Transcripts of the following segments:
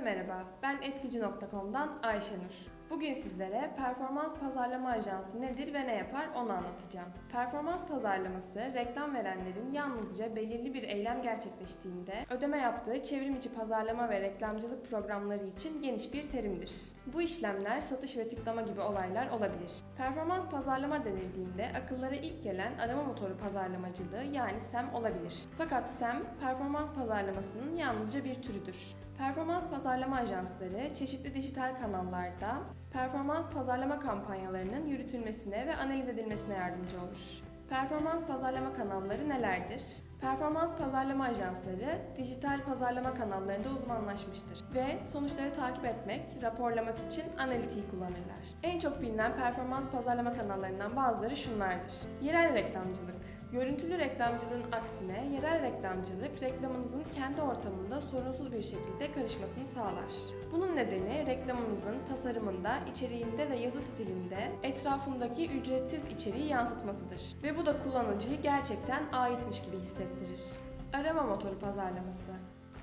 Herkese merhaba. Ben etkici.com'dan Ayşenur. Bugün sizlere performans pazarlama ajansı nedir ve ne yapar onu anlatacağım. Performans pazarlaması, reklam verenlerin yalnızca belirli bir eylem gerçekleştiğinde ödeme yaptığı çevrim içi pazarlama ve reklamcılık programları için geniş bir terimdir. Bu işlemler satış ve tıklama gibi olaylar olabilir. Performans pazarlama denildiğinde akıllara ilk gelen arama motoru pazarlamacılığı yani SEM olabilir. Fakat SEM, performans pazarlamasının yalnızca bir türüdür. Performans pazarlama ajansları çeşitli dijital kanallarda performans pazarlama kampanyalarının yürütülmesine ve analiz edilmesine yardımcı olur. Performans pazarlama kanalları nelerdir? Performans pazarlama ajansları dijital pazarlama kanallarında uzmanlaşmıştır ve sonuçları takip etmek, raporlamak için analitiği kullanırlar. En çok bilinen performans pazarlama kanallarından bazıları şunlardır. Yerel reklamcılık, Görüntülü reklamcılığın aksine yerel reklamcılık reklamınızın kendi ortamında sorunsuz bir şekilde karışmasını sağlar. Bunun nedeni reklamınızın tasarımında, içeriğinde ve yazı stilinde etrafındaki ücretsiz içeriği yansıtmasıdır ve bu da kullanıcıyı gerçekten aitmiş gibi hissettirir. Arama motoru pazarlaması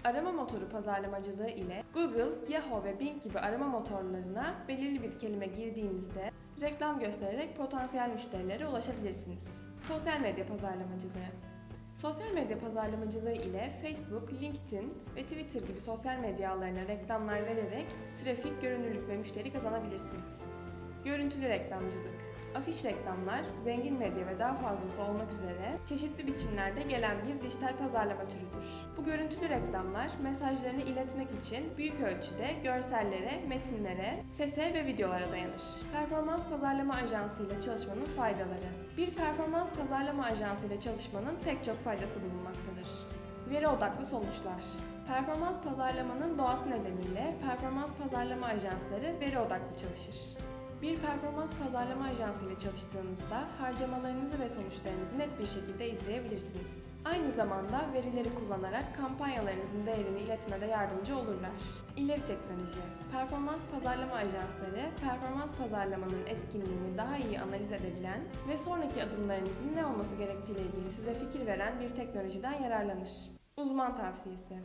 Arama motoru pazarlamacılığı ile Google, Yahoo ve Bing gibi arama motorlarına belirli bir kelime girdiğinizde reklam göstererek potansiyel müşterilere ulaşabilirsiniz. Sosyal medya pazarlamacılığı Sosyal medya pazarlamacılığı ile Facebook, LinkedIn ve Twitter gibi sosyal medya ağlarına reklamlar vererek trafik, görünürlük ve müşteri kazanabilirsiniz. Görüntülü reklamcılık Afiş reklamlar, zengin medya ve daha fazlası olmak üzere çeşitli biçimlerde gelen bir dijital pazarlama türüdür. Bu görüntülü reklamlar mesajlarını iletmek için büyük ölçüde görsellere, metinlere, sese ve videolara dayanır. Performans pazarlama ajansı ile çalışmanın faydaları Bir performans pazarlama ajansı ile çalışmanın pek çok faydası bulunmaktadır. Veri odaklı sonuçlar Performans pazarlamanın doğası nedeniyle performans pazarlama ajansları veri odaklı çalışır. Bir performans pazarlama ajansı ile çalıştığınızda harcamalarınızı ve sonuçlarınızı net bir şekilde izleyebilirsiniz. Aynı zamanda verileri kullanarak kampanyalarınızın değerini iletmede yardımcı olurlar. İleri teknoloji Performans pazarlama ajansları, performans pazarlamanın etkinliğini daha iyi analiz edebilen ve sonraki adımlarınızın ne olması gerektiğiyle ilgili size fikir veren bir teknolojiden yararlanır. Uzman tavsiyesi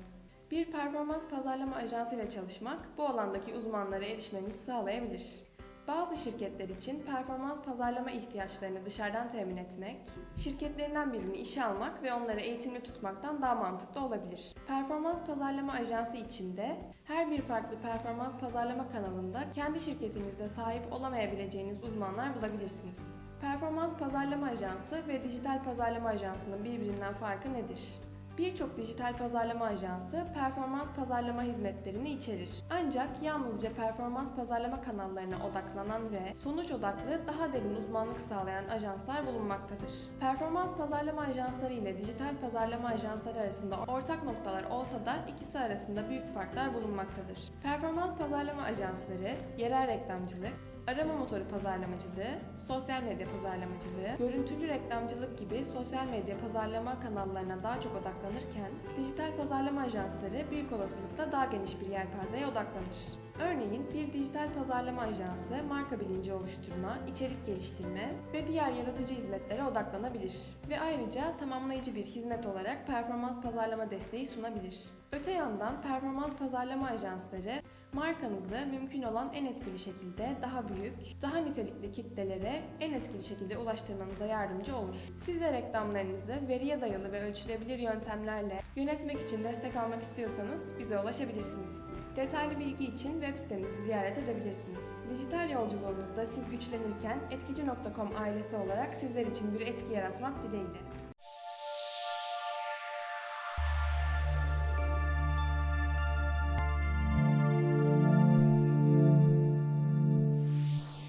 bir performans pazarlama ajansı ile çalışmak bu alandaki uzmanlara erişmenizi sağlayabilir. Bazı şirketler için performans pazarlama ihtiyaçlarını dışarıdan temin etmek, şirketlerinden birini işe almak ve onları eğitimli tutmaktan daha mantıklı olabilir. Performans pazarlama ajansı içinde her bir farklı performans pazarlama kanalında kendi şirketinizde sahip olamayabileceğiniz uzmanlar bulabilirsiniz. Performans pazarlama ajansı ve dijital pazarlama ajansının birbirinden farkı nedir? Birçok dijital pazarlama ajansı performans pazarlama hizmetlerini içerir. Ancak yalnızca performans pazarlama kanallarına odaklanan ve sonuç odaklı daha derin uzmanlık sağlayan ajanslar bulunmaktadır. Performans pazarlama ajansları ile dijital pazarlama ajansları arasında ortak noktalar olsa da ikisi arasında büyük farklar bulunmaktadır. Performans pazarlama ajansları, yerel reklamcılık, arama motoru pazarlamacılığı, sosyal medya pazarlamacılığı, görüntülü reklamcılık gibi sosyal medya pazarlama kanallarına daha çok odaklanırken, dijital pazarlama ajansları büyük olasılıkla daha geniş bir yelpazeye odaklanır. Örneğin bir dijital pazarlama ajansı marka bilinci oluşturma, içerik geliştirme ve diğer yaratıcı hizmetlere odaklanabilir ve ayrıca tamamlayıcı bir hizmet olarak performans pazarlama desteği sunabilir. Öte yandan performans pazarlama ajansları markanızı mümkün olan en etkili şekilde daha büyük, daha nitelikli kitlelere en etkili şekilde ulaştırmanıza yardımcı olur. Siz de reklamlarınızı veriye dayalı ve ölçülebilir yöntemlerle yönetmek için destek almak istiyorsanız bize ulaşabilirsiniz. Detaylı bilgi için web sitemizi ziyaret edebilirsiniz. Dijital yolculuğunuzda siz güçlenirken etkici.com ailesi olarak sizler için bir etki yaratmak dileğiyle.